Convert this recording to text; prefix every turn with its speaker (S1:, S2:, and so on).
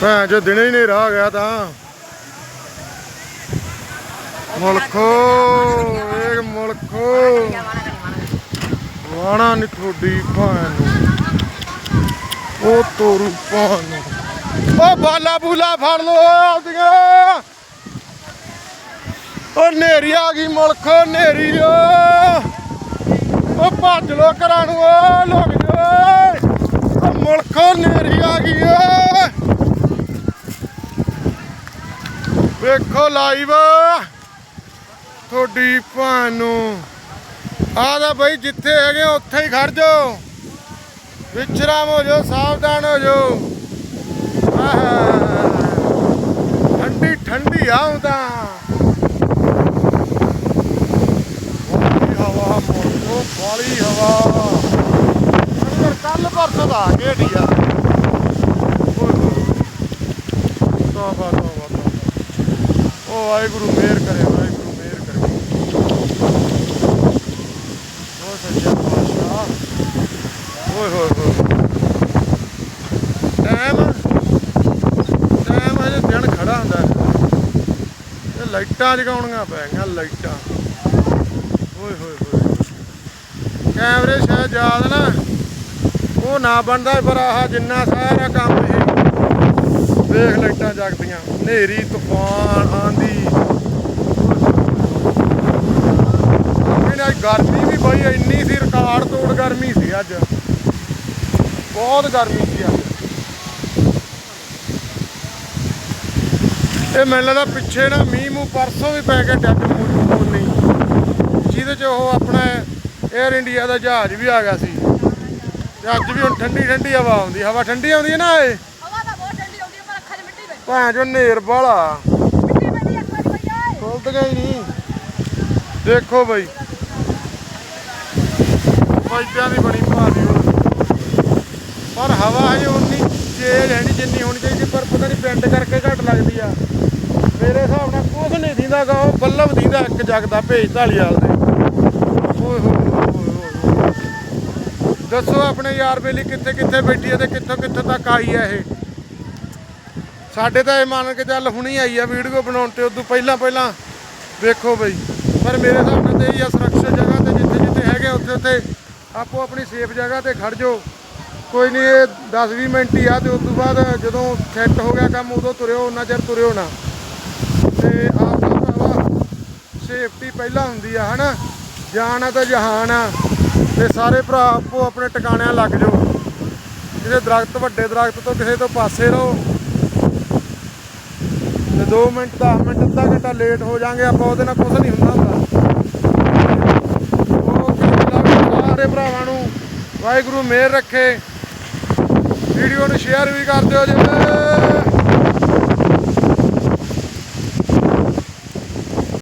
S1: ਭੈਣ ਜੋ ਦਿਨੇ ਹੀ ਨੇਰਾ ਆ ਗਿਆ ਤਾਂ। ਮੁਲਖੋ ਇਹ ਮੁਲਖੋ। ਵਾਣਾ ਨੀ ਥੋੜੀ ਭੈਣ ਉਹ ਤੋਰੂ ਭੈਣ ਨੂੰ। ਉਹ ਬਾਲਾ ਬੂਲਾ ਫੜ ਲੋ ਆਉਂਦੀਆਂ ਉਹ ਨੇਰੀ ਆ ਗਈ ਮੁਲਖੋ ਨੇਰੀ ਓ ਉਹ ਭੱਜ ਲੋ ਘਰਾਂ ਨੂੰ ਓ ਲੁਕ ਜੋ ਉਹ ਮੁਲਖੋ ਨੇਰੀ ਆ ਗਈ ਓ ਵੇਖੋ ਲਾਈਵ। ਤੁਹਾਡੀ ਭੈਣ ਨੂੰ। ਆ ਬਈ ਜਿੱਥੇ ਹੈਗੇ ਉੱਥੇ ਹੀ ਖੜ ਜਾਓ। ਵਿਚਰਾਮ ਹੋ ਜਾਓ, ਸਾਵਧਾਨ ਹੋ ਜਾਓ। ਠੰਡੀ ਠੰਡੀ ਆਉਂਦਾ ਹਵਾ, ਮੋਟੋ ਵਾਲੀ ਹਵਾ। ਅੰਦਰ ਕੱਲ ਪਰਸੋਂ ਦਾ ਆ ਤੋਬਾ ਵਾਹਿਗੁਰੂ, ਮਿਹਰ ਕਰੇ, ਵਾਹਿਗੁਰੂ, ਮਿਹਰ ਕਰੇ। ਉਹ ਸੱਚਾ ਪਾਤਸ਼ਾਹ। ਓਏ ਹੋਏ ਹੋਏ। ਟਾਈਮ ਟਾਈਮ ਅਜੇ ਦਿਨ ਖੜਾ ਹੁੰਦਾ। ਹੈ। ਲਾਈਟਾਂ ਜਗਾਉਣੀਆਂ ਪੈ ਗਈਆਂ, ਲਾਈਟਾਂ। ਓਏ ਹੋਏ ਹੋਏ। ਕੈਮਰੇ ਸ਼ਾਇਦ ਯਾਦ ਨਾ। ਉਹ ਨਾ ਬਣਦਾ, ਪਰ ਆਹ ਜਿੰਨਾ ਸਾਰਾ ਕੰਮ ਇਹ ਵੇਖ ਲਾਈਟਾਂ ਜਗਦੀਆਂ, ਹਨੇਰੀ, ਤੂਫਾਨ ਆਂਦੀ ਇਹਨਾਂ ਗਰਮੀ ਵੀ ਬਈ ਇੰਨੀ ਸੀ ਰਿਕਾਰਡ ਤੋੜ ਗਰਮੀ ਸੀ ਅੱਜ। ਬਹੁਤ ਗਰਮੀ ਸੀ ਅੱਜ। ਇਹ ਮੈਨੂੰ ਲੱਗਦਾ ਪਿੱਛੇ ਨਾ ਮੀਂਹ ਮੂੰਹ ਪਰਸੋਂ ਵੀ ਪੈ ਗਿਆ ਟੱਟ ਮੂਨੀ ਜਿਹਦੇ ਚ ਉਹ ਆਪਣਾ 에ਅਰ ਇੰਡੀਆ ਦਾ ਜਹਾਜ਼ ਵੀ ਆ ਗਿਆ ਸੀ। ਤੇ ਅੱਜ ਵੀ ਹੁਣ ਠੰਡੀ ਠੰਡੀ ਹਵਾ ਆਉਂਦੀ, ਹਵਾ ਠੰਡੀ ਆਉਂਦੀ ਹੈ ਨਾ ਇਹ
S2: ਹਵਾ ਤਾਂ ਬਹੁਤ ਠੰਡੀ ਆਉਂਦੀ ਹੈ ਪਰ ਅੱਖਾਂ 'ਚ ਮਿੱਟੀ ਪੈ
S1: ਭਾਂ ਜੋ ਨੇਰ ਵਾਲਾ ਖੁੱਲਦੀਆਂ ਹੀ ਨਹੀਂ। ਦੇਖੋ ਬਈ। ਫਾਇਦਿਆਂ ਦੀ ਬਣੀ ਭਾਰੀ ਹੋ ਪਰ ਹਵਾ ਹਜੇ ਉਨੀ ਤੇਜ਼ ਹੈ ਨਹੀਂ ਜਿੰਨੀ ਹੋਣੀ ਚਾਹੀਦੀ ਪਰ ਪਤਾ ਨਹੀਂ ਪਿੰਡ ਕਰਕੇ ਘੱਟ ਲੱਗਦੀ ਆ। ਮੇਰੇ ਹਿਸਾਬ ਨਾਲ ਕੁਝ ਨਹੀਂ ਦਿੰਦਾ ਗਾ ਉਹ ਬੱਲਬ ਦਿੰਦਾ ਇੱਕ ਜਗਦਾ ਭੇਜ ਢਾਲੀਵਾਲ ਦੇ। ਓਏ ਹੋਏ। ਦੱਸੋ ਆਪਣੇ ਯਾਰ ਬੇਲੀ ਕਿੱਥੇ ਕਿੱਥੇ ਬੈਠੀ ਹੈ ਤੇ ਕਿੱਥੋਂ ਕਿੱਥੋਂ ਤੱਕ ਆਈ ਹੈ ਇਹ? ਸਾਡੇ ਤਾਂ ਇਹ ਮੰਨ ਕੇ ਚੱਲ ਹੁਣੀ ਆਈ ਆ ਵੀਡੀਓ ਬਣਾਉਣ ਤੇ ਉਦੋਂ ਪਹਿਲਾਂ ਪਹਿਲਾਂ ਵੇਖੋ ਬਈ। ਪਰ ਮੇਰੇ ਹਿਸਾਬ ਨਾਲ ਤੇ ਇਹ ਆ, ਸੁਰੱਖਿਅਤ ਜਗ੍ਹਾ ਤੇ ਜਿੱਥੇ ਜਿੱਥੇ ਹੈਗੇ ਉੱਥੇ ਉੱਥੇ ਆਪੋ ਆਪਣੀ ਸੇਫ ਜਗ੍ਹਾ ਤੇ ਖੜ ਜਾਓ। ਕੋਈ ਨਹੀਂ, ਇਹ 10-20 ਮਿੰਟ ਹੀ ਆ ਤੇ ਉਸ ਤੋਂ ਬਾਅਦ ਜਦੋਂ ਸੈੱਟ ਹੋ ਗਿਆ ਕੰਮ, ਉਦੋਂ ਤੁਰਿਓ ਉਹਨਾਂ ਚਿਰ ਤੁਰਿਓ ਨਾ। ਤੇ ਆਪ ਦਾ ਸੇਫਟੀ ਪਹਿਲਾਂ ਹੁੰਦੀ ਆ, ਹਨਾ? ਜਾਨ ਆ ਤਾਂ ਜਹਾਨ ਆ। ਤੇ ਸਾਰੇ ਭਰਾ ਆਪੋ ਆਪਣੇ ਟਿਕਾਣਿਆਂ ਲੱਗ ਜਾਓ। ਕਿਸੇ ਦਰਖਤ ਵੱਡੇ ਦਰਖਤ ਤੋਂ ਕਿਸੇ ਤੋਂ ਪਾਸੇ ਰਹੋ। ਤੇ 2 ਮਿੰਟ 10 ਮਿੰਟ, ਅੱਧਾ ਘੰਟਾ ਲੇਟ ਹੋ ਜਾਾਂਗੇ ਆਪਾਂ ਉਹਦੇ ਨਾਲ ਕੁਝ ਨਹੀਂ ਹੁੰਦਾ ਹੁੰਦਾ। ਸਾਰੇ ਭਰਾਵਾਂ ਨੂੰ ਵਾਹਿਗੁਰੂ ਮਿਹਰ ਰੱਖੇ। ਵੀਡੀਓ ਨੂੰ ਸ਼ੇਅਰ ਵੀ ਕਰ ਦਿਓ ਜੀ